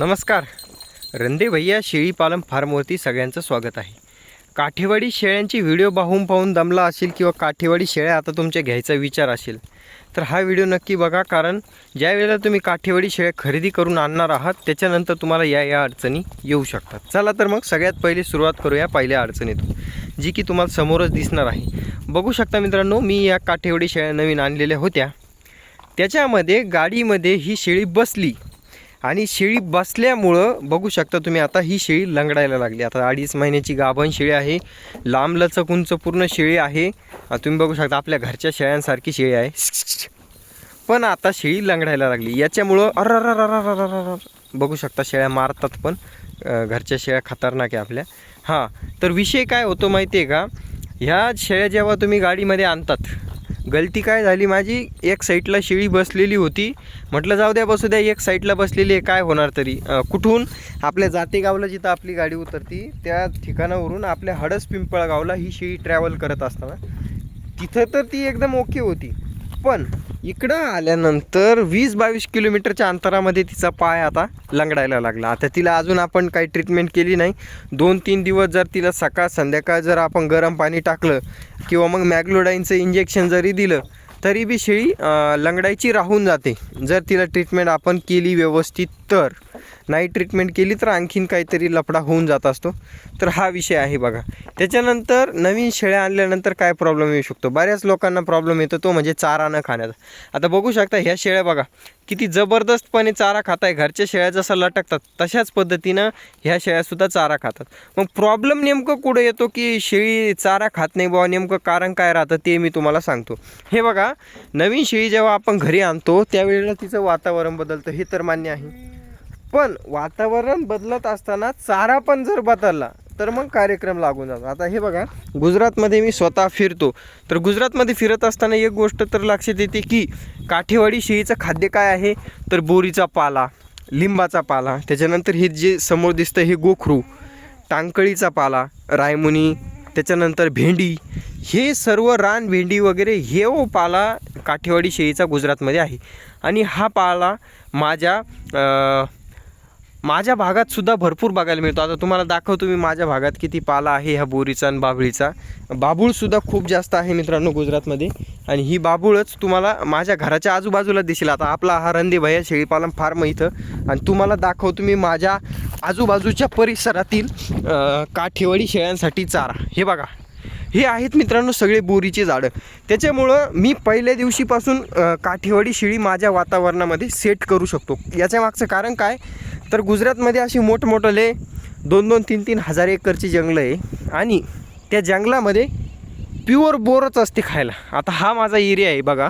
नमस्कार. रंदे भैया शेळी पालन फार्मवरती सगळ्यांचं स्वागत आहे. काठेवाडी शेळ्यांची व्हिडिओ पाहून पाहून दमला असेल किंवा काठेवाडी शेळ्या आता तुमच्या घ्यायचा विचार असेल तर हा व्हिडिओ नक्की बघा कारण ज्या वेळेला तुम्ही काठेवाडी शेळ्या खरेदी करून आणणार आहात त्याच्यानंतर तुम्हाला या या अडचणी येऊ शकतात. चला तर मग सगळ्यात पहिले सुरुवात करूया पहिल्या अडचणीतून जी की तुम्हाला समोरच दिसणार आहे. बघू शकता मित्रांनो मी या काठेवाडी शेळ्या नवीन आणलेल्या होत्या. त्याच्यामध्ये गाडीमध्ये ही शेळी बसली. आणि शेळी बसल्यामुळं बघू शकता तुम्ही आता ही शेळी लंगडायला लागली. आता अडीच महिन्याची गाभण शेळी आहे. लांब लचक उंच पूर्ण शेळी आहे. तुम्ही बघू शकता आपल्या घरच्या शेळ्यांसारखी शेळी आहे. पण आता शेळी लंगडायला लागली. याच्यामुळं अर बघू शकता शेळ्या मारतात पण घरच्या शेळ्या खतरनाक आहे आपल्या हां तर विषय काय होतो माहिती आहे का ह्या शेळ्या जेव्हा तुम्ही गाडीमध्ये आणतात गलती काय झाली माझी? एक साईडला शेळी बसलेली होती. म्हटलं जाऊ द्या बसू द्या एक साईडला बसलेली आहे काय होणार तरी? कुठून? आपल्या जातेगावला जिथं आपली गाडी उतरती त्या ठिकाणावरून आपल्या हडस पिंपळगावला ही शेळी ट्रॅव्हल करत असताना. तिथं तर ती एकदम ओके होती. पण इकडं आल्यानंतर वीस बावीस किलोमीटरच्या अंतरामध्ये तिचा पाय आता लंगडायला लागला. आता तिला अजून आपण काही ट्रीटमेंट केली नाही. दोन तीन दिवस जर तिला सकाळ संध्याकाळ जर आपण गरम पाणी टाकलं किंवा मग मॅग्लोडाईनचं इंजेक्शन जरी दिलं तरी बी शेळी लंगडायची राहून जाते. जर तिला ट्रीटमेंट आपण केली व्यवस्थित तर. नाही ट्रीटमेंट केली तर आणखीन काहीतरी लफडा होऊन जात असतो. तर हा विषय आहे बघा. त्याच्यानंतर नवीन शेळ्या आणल्यानंतर काय प्रॉब्लेम येऊ शकतो? बऱ्याच लोकांना प्रॉब्लेम येतो तो म्हणजे चारा न खाण्याचा. आता बघू शकता ह्या शेळ्या बघा किती जबरदस्तपणे चारा खात आहे घरच्या शेळ्या जसं लटकतात तशाच पद्धतीनं ह्या शेळ्यासुद्धा चारा खातात. मग प्रॉब्लेम नेमकं कुठं येतो की शेळी चारा खात नाही बाबा नेमकं कारण काय राहतं ते मी तुम्हाला सांगतो. हे बघा नवीन शेळी जेव्हा आपण घरी आणतो त्यावेळेला तिचं वातावरण बदलतं. हे तर मान्य आहे. पण वातावरण बदलत असताना चारा पण जर बदलला तर मग कार्यक्रम लागून जातो. आता हे बघा गुजरातमध्ये मी स्वतः फिरतो. तर गुजरातमध्ये फिरत असताना एक गोष्ट तर लक्षात येते की काठेवाडी शेळीचं खाद्य काय आहे? तर बोरीचा पाला लिंबाचा पाला त्याच्यानंतर हे जे समोर दिसतं हे गोखरू टांकळीचा पाला रायमुनी त्याच्यानंतर भेंडी हे सर्व रान भेंडी वगैरे हे ओ पाला काठेवाडी शेळीचा गुजरातमध्ये आहे. आणि हा पाला माझ्या माझ्या भागात सुद्धा भरपूर बघायला मिळतो. आता तुम्हाला दाखवतो मी माझ्या भागात किती पाला आहे ह्या बोरीचा आणि बाभळीचा. बाबूळसुद्धा खूप जास्त आहे मित्रांनो गुजरातमध्ये. आणि ही बाबूळच तुम्हाला माझ्या घराच्या आजूबाजूला दिसेल. आता आपला हा रंदे भैया शेळीपालन फार्म इथं. आणि तुम्हाला दाखवतो मी माझ्या आजूबाजूच्या परिसरातील काठेवाडी शेळ्यांसाठी चारा. हे बघा. हे आहेत मित्रांनो सगळे बोरीचे झाडं. त्याच्यामुळं मी पहिल्या दिवशीपासून काठेवाडी शेळी माझ्या वातावरणामध्ये सेट करू शकतो. याच्या मागचं कारण काय? तर गुजरातमध्ये अशी मोठमोठले दोन दोन तीन तीन हजार एकरची जंगलं आहे. आणि त्या जंगलामध्ये प्युअर बोरच असते खायला. आता हा माझा एरिया आहे बघा.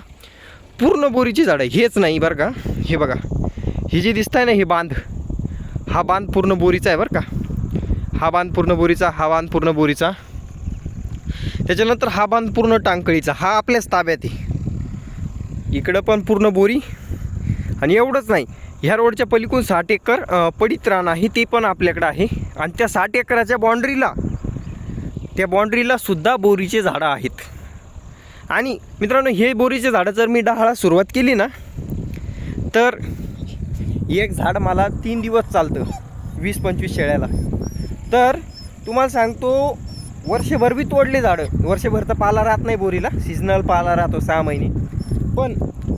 पूर्ण बोरीची झाडं आहे. हेच नाही बरं का. हे बघा. ही जी दिसत आहे ना हे बांध. हा बांध पूर्ण बोरीचा आहे बरं का. हा बांध पूर्ण बोरीचा हा बांध पूर्ण बोरीचा. त्याच्यानंतर हा बांध पूर्ण टांकळीचा. हा आपल्याच ताब्यात आहे. इकडं पण पूर्ण बोरी. आणि एवढंच नाही. ह्या रोडच्या पलीकडून साठ एकर अं, पडीत रान आहे ते पण आपल्याकडं आहे. आणि त्या साठ एकराच्या बाँड्रीला त्या बाँड्रीला सुद्धा बोरीचे झाडं आहेत. आणि मित्रांनो हे बोरीचे झाडं जर मी डहाळा सुरुवात केली ना तर एक झाड मला तीन दिवस चालतं वीस पंचवीस शेळ्याला. तर तुम्हाला सांगतो वर्षभर बी तोडले झाडं. वर्षभर तर पाला राहत नाही बोरीला. सीजनल पाला राहतो सहा महिने. पण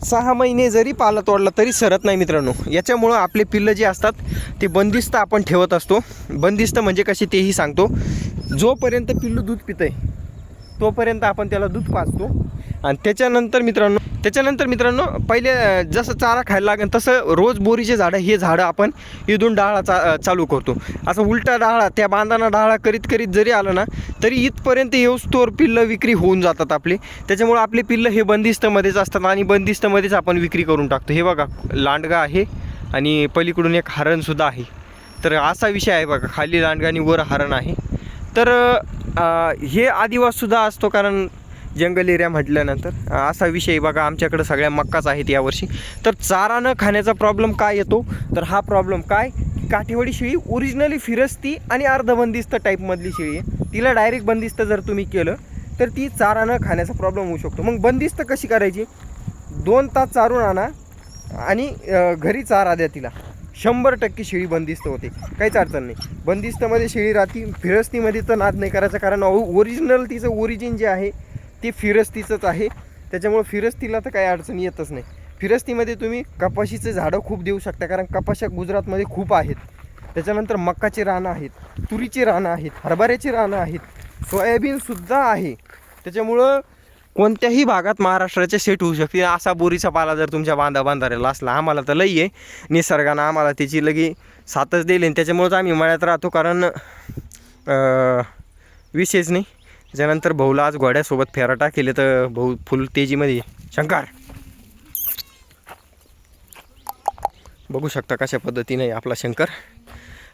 सहा महिने जरी पाला तोडला तरी सरत नाही मित्रांनो. याच्यामुळं आपले पिल्लं जे असतात ते बंदिस्त आपण ठेवत असतो. बंदिस्त म्हणजे कशी तेही सांगतो. जोपर्यंत पिल्लू दूध पितं आहे तोपर्यंत आपण त्याला दूध पाजतो. आणि त्याच्यानंतर मित्रांनो त्याच्यानंतर मित्रांनो पहिले जसं चारा खायला लागेल तसं रोज बोरीचे झाडं हे झाडं आपण इथून डाळा चा चालू करतो. असं उलटा डाळा त्या बांधाना डाळा करीत करीत जरी आलं ना तरी इथपर्यंत येऊस्तोवर पिल्लं विक्री होऊन जातात आपले. त्याच्यामुळं आपले पिल्लं हे बंदिस्तमध्येच असतात आणि बंदिस्तमध्येच आपण विक्री करून टाकतो. हे बघा लांडगा आहे आणि पलीकडून एक हरणसुद्धा आहे. तर असा विषय आहे बघा खाली लांडगा आणि वर हरण आहे. तर हे आदिवाससुद्धा असतो कारण जंगल एरिया म्हटल्यानंतर असा विषय बघा आमच्याकडं सगळ्या मक्काच आहेत यावर्षी. तर चारा न खाण्याचा प्रॉब्लेम काय येतो? तर हा प्रॉब्लेम काय? काठेवाडी शेळी ओरिजिनली फिरस्ती आणि अर्धबंदिस्त टाईपमधली शेळी आहे. तिला डायरेक्ट बंदिस्त जर तुम्ही केलं तर ती चारा न खाण्याचा प्रॉब्लेम होऊ शकतो. मग बंदिस्त कशी करायची? दोन तास चारून आणा आणि घरी चारा द्या तिला. शंभर टक्के शेळी बंदिस्त होते. काहीच अडचण नाही. बंदिस्तमध्ये शेळी राहती फिरस्तीमध्ये तर नाद नाही करायचा कारण ओरिजिनल तिचं ओरिजिन जे आहे ते फिरस्तीचंच आहे. त्याच्यामुळं फिरस्तीला तर काही अडचण येतच नाही. फिरस्तीमध्ये तुम्ही कपाशीचे झाडं खूप देऊ शकता कारण कपाशा गुजरातमध्ये खूप आहेत. त्याच्यानंतर मक्काची रानं आहेत तुरीची रानं आहेत हरभऱ्याची रानं आहेत सोयाबीनसुद्धा आहे. त्याच्यामुळं कोणत्याही भागात महाराष्ट्राचे सेट होऊ शकते. असा बोरीचा पाला जर तुमच्या बांधा बांधारेला असला आम्हाला तर लई आहे. निसर्गानं आम्हाला त्याची लगी साथच दिली आणि त्याच्यामुळंच आम्ही मळ्यात राहतो कारण विशेष नाही. त्याच्यानंतर भाऊला आज घोड्यासोबत फेराटा केले तर भाऊ फुल तेजीमध्ये शंकर! बघू शकता कशा पद्धतीने आपला शंकर.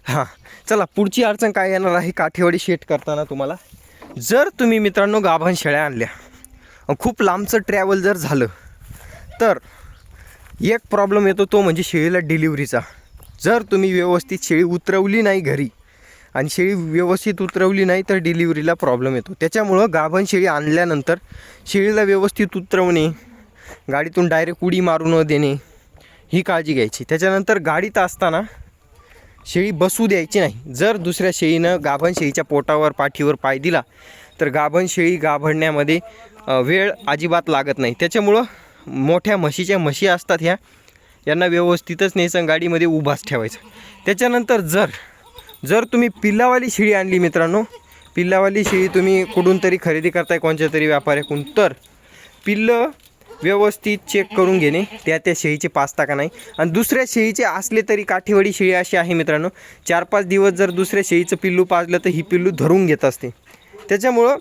हां चला पुढची अडचण काय येणार आहे? काठेवाडी शेट करताना तुम्हाला. जर तुम्ही मित्रांनो गाभण शेळ्या आणल्या खूप लांबचं ट्रॅव्हल जर झालं तर एक प्रॉब्लेम येतो तो म्हणजे शेळीला डिलिव्हरीचा जर तुम्ही व्यवस्थित शेळी उतरवली नाही घरी आणि शेळी व्यवस्थित उतरवली नाही तर डिलिव्हरीला प्रॉब्लेम येतो. त्याच्यामुळं गाभण शेळी आणल्यानंतर शेळीला व्यवस्थित उतरवणे गाडीतून डायरेक्ट उडी मारू न देणे ही काळजी घ्यायची. त्याच्यानंतर गाडीत असताना शेळी बसू द्यायची नाही. जर दुसऱ्या शेळीनं गाभण शेळीच्या पोटावर पाठीवर पाय दिला तर गाभण शेळी गाभडण्यामध्ये वेळ अजिबात लागत नाही. त्याच्यामुळं मोठ्या म्हशीच्या म्हशी असतात ह्या यांना व्यवस्थितच नेसन गाडीमध्ये उभाच ठेवायचं. त्याच्यानंतर जर जर तुम्ही पिल्लावाली शिळी आणली मित्रांनो पिल्लावाली शिळी तुम्ही कुठून तरी खरेदी करताय कोणत्या तरी व्यापाऱ्याकडून तर पिल्लं व्यवस्थित चेक करून घेणे त्या त्या शेळीचे पाचता का नाही. आणि दुसऱ्या शेळीचे असले तरी काठीवाडी शेळी अशी आहे मित्रांनो चार पाच दिवस जर दुसऱ्या शेळीचं पिल्लू पाजलं तर ही पिल्लू धरून घेत असते. त्याच्यामुळं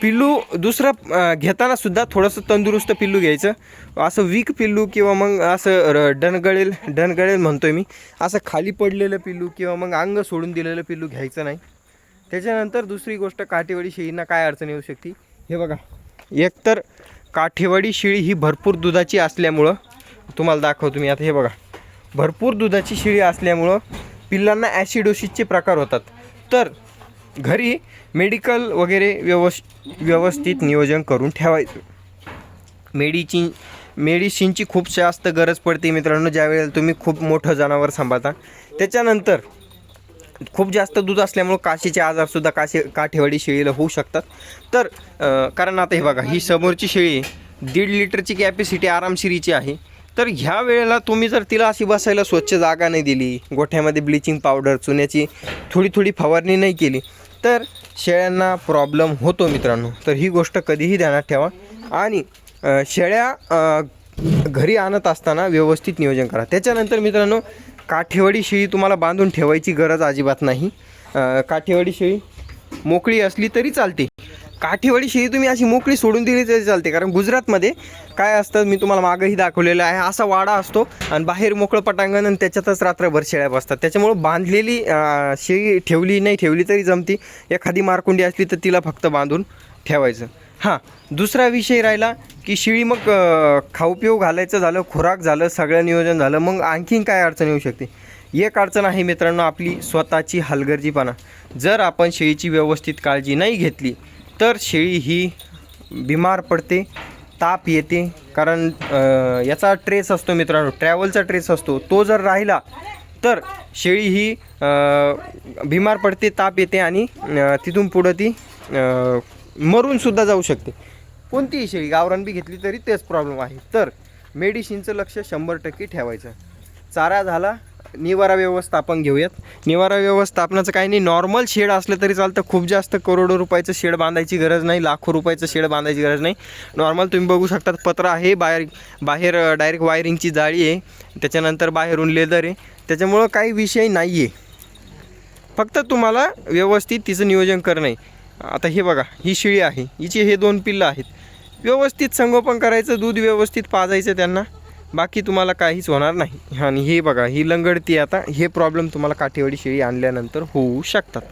पिल्लू दुसरं घेताना सुद्धा थोडंसं तंदुरुस्त पिल्लू घ्यायचं. असं वीक पिल्लू किंवा मग असं डणगळेल डणगळेल म्हणतोय मी. असं खाली पडलेलं पिल्लू किंवा मग अंग सोडून दिलेलं पिल्लू घ्यायचं नाही. त्याच्यानंतर दुसरी गोष्ट काठेवाडी शेळींना काय अडचण येऊ शकते? हे बघा. एकतर काठेवाडी शेळी ही भरपूर दुधाची असल्यामुळं तुम्हाला दाखवतो मी आता हे बघा. भरपूर दुधाची शेळी असल्यामुळं पिल्लांना ॲसिडोसिसचे प्रकार होतात. तर घरी मेडिकल वगैरे व्यवस् व्यवस्थित नियोजन करून ठेवायचं. मेडिचिन मेडिसिनची खूप जास्त गरज पडते मित्रांनो ज्यावेळेला तुम्ही खूप मोठं जनावर सांभाळता. त्याच्यानंतर खूप जास्त दूध असल्यामुळं काशीचे आजारसुद्धा काशी काठेवाडी शेळीला होऊ शकतात. तर कारण आता हे बघा ही समोरची शेळी दीड लिटरची कॅपॅसिटी आरामशिरीची आहे. तर ह्या वेळेला तुम्ही जर तिला अशी बसायला स्वच्छ जागा नाही दिली गोठ्यामध्ये ब्लिचिंग पावडर चुन्याची थोडी थोडी फवारणी नाही केली तर शेळ्यांना प्रॉब्लेम होतो मित्रांनो. तर ही गोष्ट कधीही ध्यानात ठेवा. आणि शेळ्या घरी आणत असताना व्यवस्थित नियोजन करा. त्याच्यानंतर मित्रांनो काठेवाडी शेळी तुम्हाला बांधून ठेवायची गरज अजिबात नाही. काठेवाडी शेळी मोकळी असली तरी चालते. काठीवाडी शेळी तुम्ही अशी मोकळी सोडून दिली तरी चालते कारण गुजरातमध्ये काय असतं मी तुम्हाला मागंही दाखवलेलं आहे असा वाडा असतो आणि बाहेर मोकळं पटांगण आणि त्याच्यातच रात्रभर शेळ्या बसतात. त्याच्यामुळं बांधलेली शेळी ठेवली नाही ठेवली तरी जमती. एखादी मारकुंडी असली तर तिला फक्त बांधून ठेवायचं. हां दुसरा विषय राहिला की शेळी मग खाऊपिऊ खाऊ पिऊ घालायचं झालं खुराक झालं सगळं नियोजन झालं मग आणखीन काय अडचण येऊ शकते? एक अडचण आहे मित्रांनो आपली स्वतःची हलगर्जीपणा. जर आपण शेळीची व्यवस्थित काळजी नाही घेतली तर शेळी ही बिमार पडते ताप येते कारण याचा ट्रेस असतो मित्रांनो ट्रॅव्हलचा ट्रेस असतो. तो जर राहिला तर शेळी ही बिमार पडते ताप येते आणि तिथून पुढं ती मरूनसुद्धा जाऊ शकते. कोणतीही शेळी गावरान बी घेतली तरी तेच प्रॉब्लेम आहे. तर मेडिसिनचं लक्ष शंभर टक्के ठेवायचं. चारा झाला निवारा व्यवस्थापन घेऊयात. निवारा व्यवस्थापनाचं काही नाही नॉर्मल शेड असलं तरी चालतं. खूप जास्त करोडो रुपयाचं शेड बांधायची गरज नाही लाखो रुपयाचं शेड बांधायची गरज नाही. नॉर्मल तुम्ही बघू शकतात पत्र आहे बाहेर बाहेर डायरेक्ट वायरिंगची जाळी आहे. त्याच्यानंतर बाहेरून लेदर आहे. त्याच्यामुळं काही विषय नाही आहे फक्त तुम्हाला व्यवस्थित तिचं नियोजन करणं आहे. आता हे बघा ही शिळी आहे. हिची हे दोन पिल्लं आहेत. व्यवस्थित संगोपन करायचं दूध व्यवस्थित पाजायचं त्यांना. बाकी तुम्हाला काहीच होणार नाही. आणि हे बघा ही लंगडती आता हे प्रॉब्लेम तुम्हाला काठेवाडी शेळी आणल्यानंतर होऊ शकतात.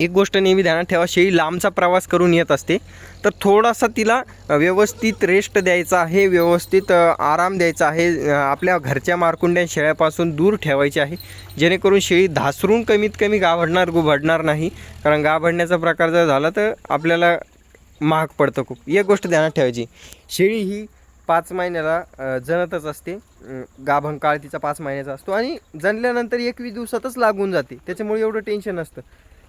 एक गोष्ट नेहमी ध्यानात ठेवा शेळी लांबचा प्रवास करून येत असते तर थोडासा तिला व्यवस्थित रेस्ट द्यायचा आहे व्यवस्थित आराम द्यायचा आहे आपल्या घरच्या मारकुंड्या शेळ्यापासून दूर ठेवायचे आहे. जेणेकरून शेळी धासरून कमीत कमी गाभडणार गुभडणार नाही. कारण गाभडण्याचा प्रकार जर झाला तर आपल्याला महाग पडतं खूप. एक गोष्ट ध्यानात ठेवायची शेळी ही पाच महिन्याला जनतच असते. गाभण काळ तिचा पाच महिन्याचा असतो आणि जणल्यानंतर एकवीस दिवसातच लागून जाते. त्याच्यामुळे एवढं टेन्शन नसतं.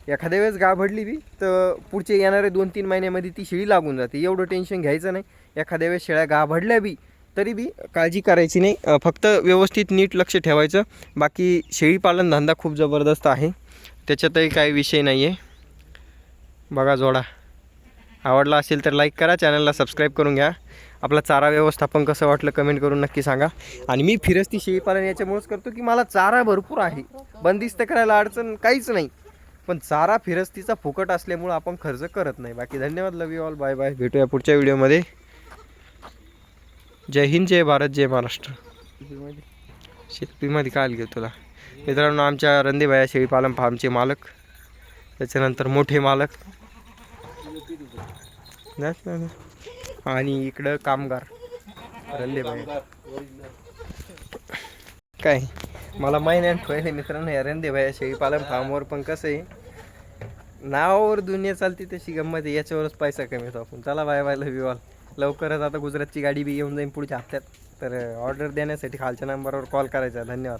एखाद्या वेळेस गाभडली बी तर पुढचे येणारे दोन तीन महिन्यामध्ये ती शेळी लागून जाते. एवढं टेन्शन घ्यायचं नाही. एखाद्या वेळेस शेळ्या गाभडल्या बी तरी बी काळजी करायची नाही. फक्त व्यवस्थित नीट लक्ष ठेवायचं. बाकी शेळीपालन धंदा खूप जबरदस्त आहे. त्याच्यातही काही विषय नाही आहे बघा जोडा. आवडला असेल तर लाईक करा. चॅनलला सबस्क्राईब करून घ्या. आपला चारा व्यवस्थापन कसं वाटलं कमेंट करून नक्की सांगा. आणि मी फिरस्ती शेळीपालन याच्यामुळेच करतो की मला चारा भरपूर आहे. बंदिस्त करायला अडचण काहीच नाही. पण चारा फिरस्तीचा फुकट असल्यामुळं आपण खर्च करत नाही. बाकी धन्यवाद love you all bye bye भेटूया पुढच्या व्हिडिओमध्ये. जय हिंद जय भारत जय महाराष्ट्र. शेतपीमध्ये काय घेऊ तुला? मित्रांनो आमच्या रंदेबाया शेळीपालन फार्मचे मालक. त्याच्यानंतर मोठे मालक. नाही. आणि इकडं कामगार. रंदेबाया काय? मला महिन्यात पहिले मित्रांनो या रंदेबाया शेळीपालन फार्मवर पण कसं आहे? नावावर दुनिया चालते तशी गंमत आहे याच्यावरच पैसा कमी होतो आपण. चला बाय बाय लव्ह ऑल लवकरच आता गुजरातची गाडी बी येऊन जाईल पुढच्या हप्त्यात. तर ऑर्डर देण्यासाठी खालच्या नंबरवर कॉल करायचा. धन्यवाद.